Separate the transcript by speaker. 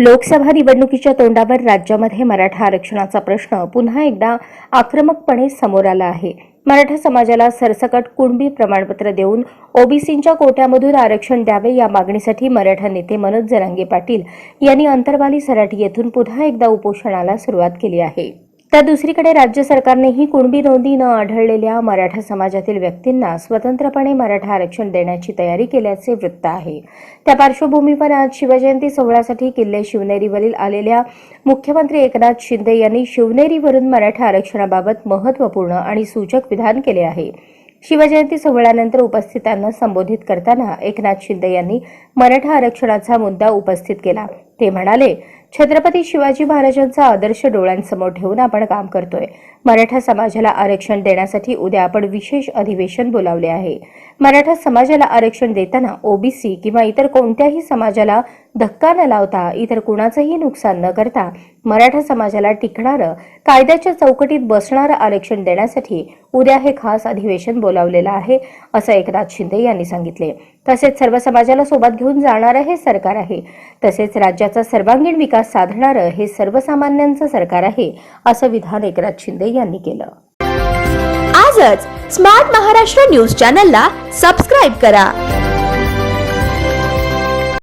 Speaker 1: लोकसभा निवडणुकीच्या तोंडावर राज्यामध्ये मराठा आरक्षणाचा प्रश्न पुन्हा एकदा आक्रमकपणे समोर आला आहे. मराठा समाजाला सरसकट कुणबी प्रमाणपत्र देऊन ओबीसींच्या कोट्यामधून आरक्षण द्यावे या मागणीसाठी मराठा नेते मनोज जरांगे पाटील यांनी अंतरवाली सराठी येथून पुन्हा एकदा उपोषणाला सुरुवात केली आहे. तर दुसरीकडे राज्य सरकारनेही कुणबी नोंदी न आढळलेल्या मराठा समाजातील व्यक्तींना स्वतंत्रपणे मराठा आरक्षण देण्याची तयारी केल्याचे वृत्त आहे. त्या पार्श्वभूमीवर आज शिवजयंती सोहळ्यासाठी किल्ले शिवनेरीवरील आलेल्या मुख्यमंत्री एकनाथ शिंदे यांनी शिवनेरीवरून मराठा आरक्षणाबाबत महत्त्वपूर्ण आणि सूचक विधान केले आहे. शिवजयंती सोहळ्यानंतर उपस्थितांना संबोधित करताना एकनाथ शिंदे यांनी मराठा आरक्षणाचा मुद्दा उपस्थित केला. ते म्हणाले छत्रपती शिवाजी महाराजांचा आदर्श डोळ्यांसमोर ठेवून आपण काम करतोय. मराठा समाजाला आरक्षण देण्यासाठी उद्या आपण विशेष अधिवेशन बोलावले आहे. मराठा समाजाला आरक्षण देताना ओबीसी किंवा इतर कोणत्याही समाजाला धक्का न लावता इतर कुणाचंही नुकसान न करता मराठा समाजाला टिकणारं कायद्याच्या चौकटीत बसणारं आरक्षण देण्यासाठी उद्या हे खास अधिवेशन बोलावलेलं आहे असं एकनाथ शिंदे यांनी सांगितले. तसेच सर्व समाजाला सोबत घेऊन जाणारं हे सरकार आहे. तसेच राज्याचा सर्वांगीण विकास साधणारं हे सर्वसामान्यांचं सरकार आहे असं विधान एकनाथ शिंदे यांनी केलं.
Speaker 2: आजच स्मार्ट महाराष्ट्र न्यूज चॅनलला सबस्क्राईब करा.